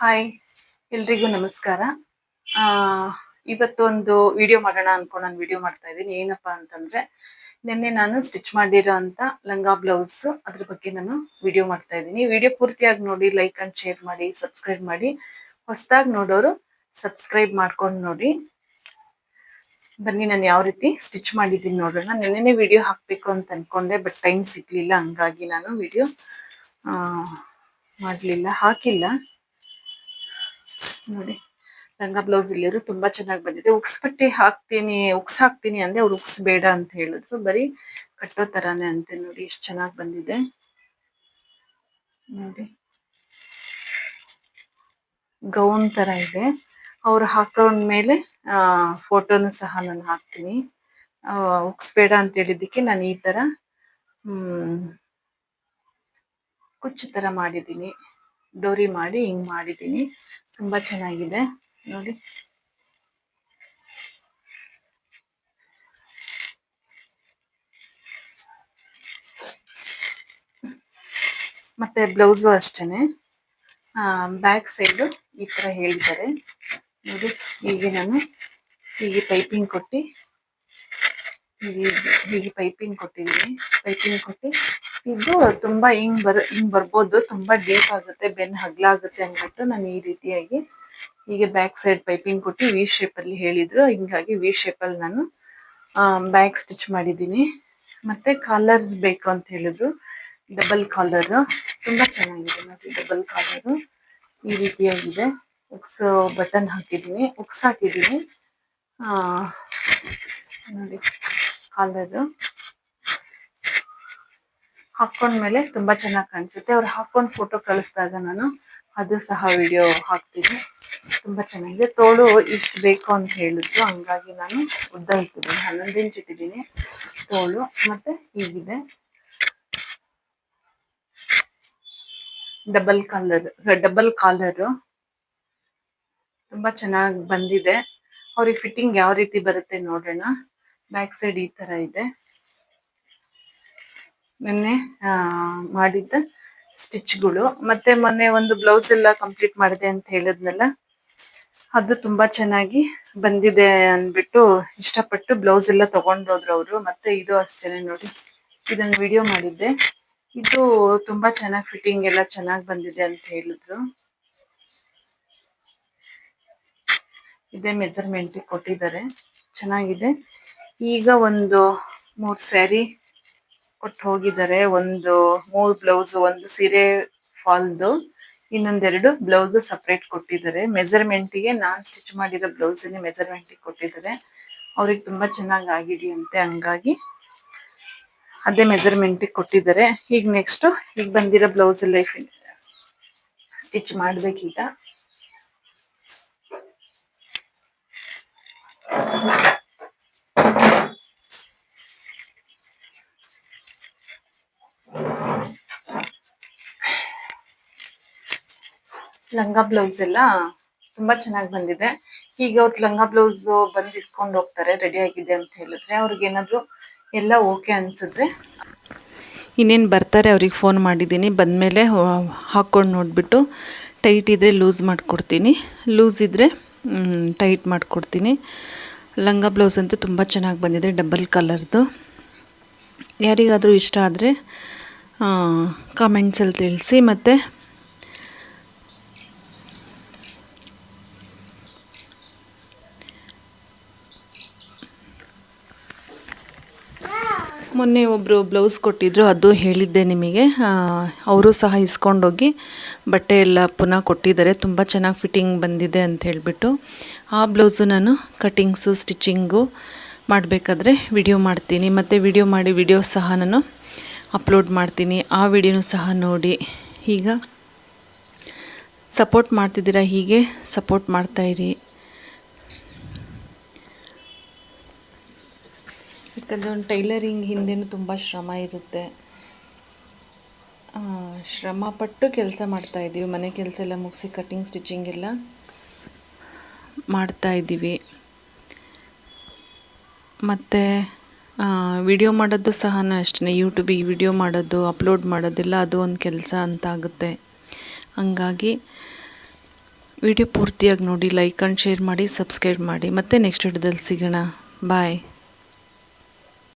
Hi, ಎಲ್ರಿಗೂ ನಮಸ್ಕಾರ. ಆ, ಇವತ್ತೊಂದು ವಿಡಿಯೋ ಮಾಡೋಣ ಅನ್ಕೊಂಡು ನಾನು ವಿಡಿಯೋ ಮಾಡ್ತಾ ಇದ್ದೀನಿ. ಏನಪ್ಪಾ ಅಂತಂದ್ರೆ, ನಿನ್ನೆ ನಾನು ಸ್ಟಿಚ್ ಮಾಡಿರೋ ಅಂತ ಲಂಗಾ ಬ್ಲೌಸ್ ಅದ್ರ ಬಗ್ಗೆ ನಾನು ವಿಡಿಯೋ ಮಾಡ್ತಾ ಇದ್ದೀನಿ. ವಿಡಿಯೋ ಪೂರ್ತಿಯಾಗಿ ನೋಡಿ, ಲೈಕ್ ಅಂಡ್ ಶೇರ್ ಮಾಡಿ, ಸಬ್ಸ್ಕ್ರೈಬ್ ಮಾಡಿ. ಹೊಸದಾಗಿ ನೋಡೋರು ಸಬ್ಸ್ಕ್ರೈಬ್ ಮಾಡ್ಕೊಂಡು ನೋಡಿ. ಬನ್ನಿ, ನಾನು ಯಾವ ರೀತಿ ಸ್ಟಿಚ್ ಮಾಡಿದ್ದೀನಿ ನೋಡೋಣ. ನಿನ್ನೆನೆ ವಿಡಿಯೋ ಹಾಕ್ಬೇಕು ಅಂತ ಅನ್ಕೊಂಡೆ, ಬಟ್ ಟೈಮ್ ಸಿಗ್ಲಿಲ್ಲ, ಹಂಗಾಗಿ ನಾನು ವಿಡಿಯೋ ಮಾಡಲಿಲ್ಲ, ಹಾಕಿಲ್ಲ. ನೋಡಿ. ಲಂಗ ಬ್ಲೌಸ್ ಇಲ್ಲಿರು ತುಂಬಾ ಚೆನ್ನಾಗಿ ಬಂದಿದೆ. ಉಕ್ಸ್ ಬಟ್ಟೆ ಹಾಕ್ತೀನಿ, ಉಕ್ಸ್ ಹಾಕ್ತೀನಿ ಅಂದ್ರೆ ಅವ್ರು ಉಕ್ಸ್ ಬೇಡ ಅಂತ ಹೇಳಿದ್ರು. ಬರೀ ಕಟ್ಟೋ ತರಾನೇ ಅಂತೆ ನೋಡಿ, ಎಷ್ಟು ಚೆನ್ನಾಗಿ ಬಂದಿದೆ. ನೋಡಿ. ಗೌನ್ ತರ ಇದೆ. ಅವ್ರು ಹಾಕೊಂಡ್ಮೇಲೆ ಫೋಟೋನು ಸಹ ನಾನು ಹಾಕ್ತೀನಿ. ಉಕ್ಸ್ ಬೇಡ ಅಂತ ಹೇಳಿದ್ದಕ್ಕೆ ನಾನು ಈ ತರ, ಹ್ಮ್, ಕುಚ್ಚು ತರ ಮಾಡಿದ್ದೀನಿ. ಡೋರಿ ಮಾಡಿ ಹಿಂಗ್ ಮಾಡಿದ್ದೀನಿ. ತುಂಬಾ ಚೆನ್ನಾಗಿದೆ. ನೋಡಿ. ಮತ್ತೆ ಬ್ಲೌಸು ಅಷ್ಟೇನೆ. ಬ್ಯಾಕ್ ಸೈಡು ಈ ತರ ಹೇಳಿದ್ದಾರೆ. ನೋಡಿ, ಹೀಗೆ ನಾನು ಹೀಗೆ ಪೈಪಿಂಗ್ ಕೊಟ್ಟು, ಹೀಗೆ ಹೀಗೆ ಪೈಪಿಂಗ್ ಕೊಟ್ಟಿದ್ದೀನಿ. ಪೈಪಿಂಗ್ ಕೊಟ್ಟು ಇದು ತುಂಬಾ ಹಿಂಗ್ ಬರ್, ಹಿಂಗ್ ಬರ್ಬೋದು, ತುಂಬಾ ಡೀಪ್ ಆಗುತ್ತೆ ಬೆನ್ ಹಗ್ಲಾಗುತ್ತೆ ಅಂದ್ಬಿಟ್ಟು ನಾನು ಈ ರೀತಿಯಾಗಿ ಹೀಗೆ ಬ್ಯಾಕ್ ಸೈಡ್ ಪೈಪಿಂಗ್ ಕೊಟ್ಟು ವಿ ಶೇಪ್ ಅಲ್ಲಿ ಹೇಳಿದ್ರು. ಹಿಂಗಾಗಿ ವಿ ಶೇಪ್ ಅಲ್ಲಿ ನಾನು ಬ್ಯಾಕ್ ಸ್ಟಿಚ್ ಮಾಡಿದ್ದೀನಿ. ಮತ್ತೆ ಕಾಲರ್ ಬೇಕು ಅಂತ ಹೇಳಿದ್ರು. ಡಬಲ್ ಕಾಲರ್ ತುಂಬಾ ಚೆನ್ನಾಗಿದೆ ನೋಡಿ ಡಬಲ್ ಕಾಲರ್ ಈ ರೀತಿಯಾಗಿದೆ. ಉಕ್ಸ್ ಬಟನ್ ಹಾಕಿದ್ದೀನಿ ಉಕ್ಸ್ ಹಾಕಿದ್ದೀನಿ ನೋಡಿ ಕಾಲರ್ ಹಾಕೊಂಡ್ಮೇಲೆ ತುಂಬಾ ಚೆನ್ನಾಗಿ ಕಾಣಿಸುತ್ತೆ. ಅವ್ರು ಹಾಕೊಂಡು ಫೋಟೋ ಕಳಿಸಿದಾಗ ನಾನು ಅದು ಸಹ ವಿಡಿಯೋ ಹಾಕ್ತೀನಿ. ತುಂಬಾ ಚೆನ್ನಾಗಿದೆ. ತೋಳು ಇಷ್ಟು ಬೇಕು ಅಂತ ಹೇಳಿದ್ರು. ಹಂಗಾಗಿ ನಾನು ಉದ್ದ ಇಟ್ಟಿದ್ದೀನಿ. ಹನ್ನೊಂದು ಇಂಚ್ ಇಟ್ಟಿದ್ದೀನಿ ತೋಳು. ಮತ್ತೆ ಹೀಗಿದೆ. ಡಬಲ್ ಕಾಲರ್ ಡಬಲ್ ಕಾಲರ್ ತುಂಬಾ ಚೆನ್ನಾಗಿ ಬಂದಿದೆ. ಅವ್ರಿಗೆ ಫಿಟ್ಟಿಂಗ್ ಯಾವ ರೀತಿ ಬರುತ್ತೆ ನೋಡೋಣ. ಬ್ಯಾಕ್ ಸೈಡ್ ಈ ತರ ಇದೆ. ನಿನ್ನೆ ಮಾಡಿದ್ದ ಸ್ಟಿಚ್ಗಳು. ಮತ್ತೆ ಮೊನ್ನೆ ಒಂದು ಬ್ಲೌಸ್ ಎಲ್ಲ ಕಂಪ್ಲೀಟ್ ಮಾಡಿದೆ ಅಂತ ಹೇಳಿದ್ನಲ್ಲ, ಅದು ತುಂಬಾ ಚೆನ್ನಾಗಿ ಬಂದಿದೆ ಅಂದ್ಬಿಟ್ಟು ಇಷ್ಟಪಟ್ಟು ಬ್ಲೌಸ್ ಎಲ್ಲ ತಗೊಂಡೋದ್ರು ಅವರು. ಮತ್ತೆ ಇದು ಅಷ್ಟೇನೆ ನೋಡಿ ಇದನ್ನ ವಿಡಿಯೋ ಮಾಡಿದ್ದೆ. ಇದು ತುಂಬಾ ಚೆನ್ನಾಗಿ ಫಿಟ್ಟಿಂಗ್ ಎಲ್ಲ ಚೆನ್ನಾಗಿ ಬಂದಿದೆ ಅಂತ ಹೇಳಿದ್ರು. ಇದೇ ಮೆಜರ್ಮೆಂಟ್ ಕೊಟ್ಟಿದ್ದಾರೆ. ಚೆನ್ನಾಗಿದೆ. ಈಗ ಒಂದು ಮೂರ್ ಸ್ಯಾರಿ ಕೊಟ್ಟು ಹೋಗಿದ್ದಾರೆ. ಒಂದು ಮೂರು ಬ್ಲೌಸ್, ಒಂದು ಸೀರೆ ಫಾಲ್ದು, ಇನ್ನೊಂದೆರಡು ಬ್ಲೌಸ್ ಸಪ್ರೇಟ್ ಕೊಟ್ಟಿದ್ದಾರೆ. ಮೆಜರ್ಮೆಂಟಿಗೆ ನಾನ್ ಸ್ಟಿಚ್ ಮಾಡಿರೋ ಬ್ಲೌಸ್ ಮೆಜರ್ಮೆಂಟ್ ಕೊಟ್ಟಿದ್ದಾರೆ. ಅವ್ರಿಗೆ ತುಂಬಾ ಚೆನ್ನಾಗಿ ಆಗಿದೆಯಂತೆ ಹಂಗಾಗಿ ಅದೇ ಮೆಜರ್ಮೆಂಟ್ ಕೊಟ್ಟಿದ್ದಾರೆ. ಈಗ ನೆಕ್ಸ್ಟ್ ಈಗ ಬಂದಿರೋ ಬ್ಲೌಸ್ ಎಲ್ಲ ಸ್ಟಿಚ್ ಮಾಡ್ಬೇಕೀಗ. ಲಂಗ ಬ್ಲೌಸ್ ಎಲ್ಲ ತುಂಬಾ ಚೆನ್ನಾಗಿ ಬಂದಿದೆ. ಈಗ ಅವ್ರ ಲಂಗ ಬ್ಲೌಸ್ ಬಂದು ಇಸ್ಕೊಂಡು ಹೋಗ್ತಾರೆ, ರೆಡಿ ಆಗಿದೆ ಅಂತ ಹೇಳಿದ್ರೆ ಅವ್ರಿಗೆ ಏನಾದ್ರು ಎಲ್ಲ ಓಕೆ ಅನ್ಸಿದ್ರೆ. ಇನ್ನೇನು ಬರ್ತಾರೆ ಅವ್ರಿಗೆ ಫೋನ್ ಮಾಡಿದ್ದೀನಿ. ಬಂದಮೇಲೆ ಹಾಕ್ಕೊಂಡು ನೋಡಿಬಿಟ್ಟು ಟೈಟ್ ಇದ್ದರೆ ಲೂಸ್ ಮಾಡಿಕೊಡ್ತೀನಿ. ಲೂಸ್ ಇದ್ದರೆ ಟೈಟ್ ಮಾಡಿಕೊಡ್ತೀನಿ. ಲಂಗ ಬ್ಲೌಸ್ ಅಂತೂ ತುಂಬ ಚೆನ್ನಾಗಿ ಬಂದಿದೆ, ಡಬಲ್ ಕಲರ್ದು. ಯಾರಿಗಾದರೂ ಇಷ್ಟ ಆದರೆ ಕಾಮೆಂಟ್ಸಲ್ಲಿ ತಿಳಿಸಿ. ಮತ್ತು ಮೊನ್ನೆ ಒಬ್ಬರು ಬ್ಲೌಸ್ ಕೊಟ್ಟಿದ್ದರು ಅದು ಹೇಳಿದ್ದೆ ನಿಮಗೆ. ಅವರು ಸಹ ಇಸ್ಕೊಂಡೋಗಿ ಬಟ್ಟೆ ಎಲ್ಲ ಪುನಃ ಕೊಟ್ಟಿದ್ದಾರೆ. ತುಂಬ ಚೆನ್ನಾಗಿ ಫಿಟ್ಟಿಂಗ್ ಬಂದಿದೆ ಅಂತ ಹೇಳಿಬಿಟ್ಟು. ಆ ಬ್ಲೌಸು ನಾನು ಕಟ್ಟಿಂಗ್ಸು ಸ್ಟಿಚಿಂಗು ಮಾಡಬೇಕಾದ್ರೆ ವಿಡಿಯೋ ಮಾಡ್ತೀನಿ. ಮತ್ತು ವಿಡಿಯೋ ಮಾಡಿ ವಿಡಿಯೋ ಸಹ ನಾನು ಅಪ್ಲೋಡ್ ಮಾಡ್ತೀನಿ. ಆ ವಿಡಿಯೋನು ಸಹ ನೋಡಿ. ಈಗ ಸಪೋರ್ಟ್ ಮಾಡ್ತಿದ್ದೀರಾ? ಹೀಗೆ ಸಪೋರ್ಟ್ ಮಾಡ್ತಾಯಿರಿ ಒಂದು ಟೈಲರಿಂಗ್ ಹಿಂದೆನೂ ತುಂಬ ಶ್ರಮ ಇರುತ್ತೆ. ಶ್ರಮಪಟ್ಟು ಕೆಲಸ ಮಾಡ್ತಾಯಿದ್ದೀವಿ ಮನೆ ಕೆಲಸ ಎಲ್ಲ ಮುಗಿಸಿ ಕಟ್ಟಿಂಗ್ ಸ್ಟಿಚಿಂಗ್ ಎಲ್ಲ ಮಾಡ್ತಾಯಿದ್ದೀವಿ ಮತ್ತು ವಿಡಿಯೋ ಮಾಡೋದು ಸಹ ಅಷ್ಟೇ ಯೂಟ್ಯೂಬಿಗೆ ವಿಡಿಯೋ ಮಾಡೋದು ಅಪ್ಲೋಡ್ ಮಾಡೋದೆಲ್ಲ ಅದು ಒಂದು ಕೆಲಸ ಅಂತ ಆಗುತ್ತೆ ಹಂಗಾಗಿ ವಿಡಿಯೋ ಪೂರ್ತಿಯಾಗಿ ನೋಡಿ ಲೈಕ್ ಆ್ಯಂಡ್ ಶೇರ್ ಮಾಡಿ ಸಬ್ಸ್ಕ್ರೈಬ್ ಮಾಡಿ. ಮತ್ತೆ ನೆಕ್ಸ್ಟ್ ವಿಡಿಯೋದಲ್ಲಿ ಸಿಗೋಣ. ಬಾಯ್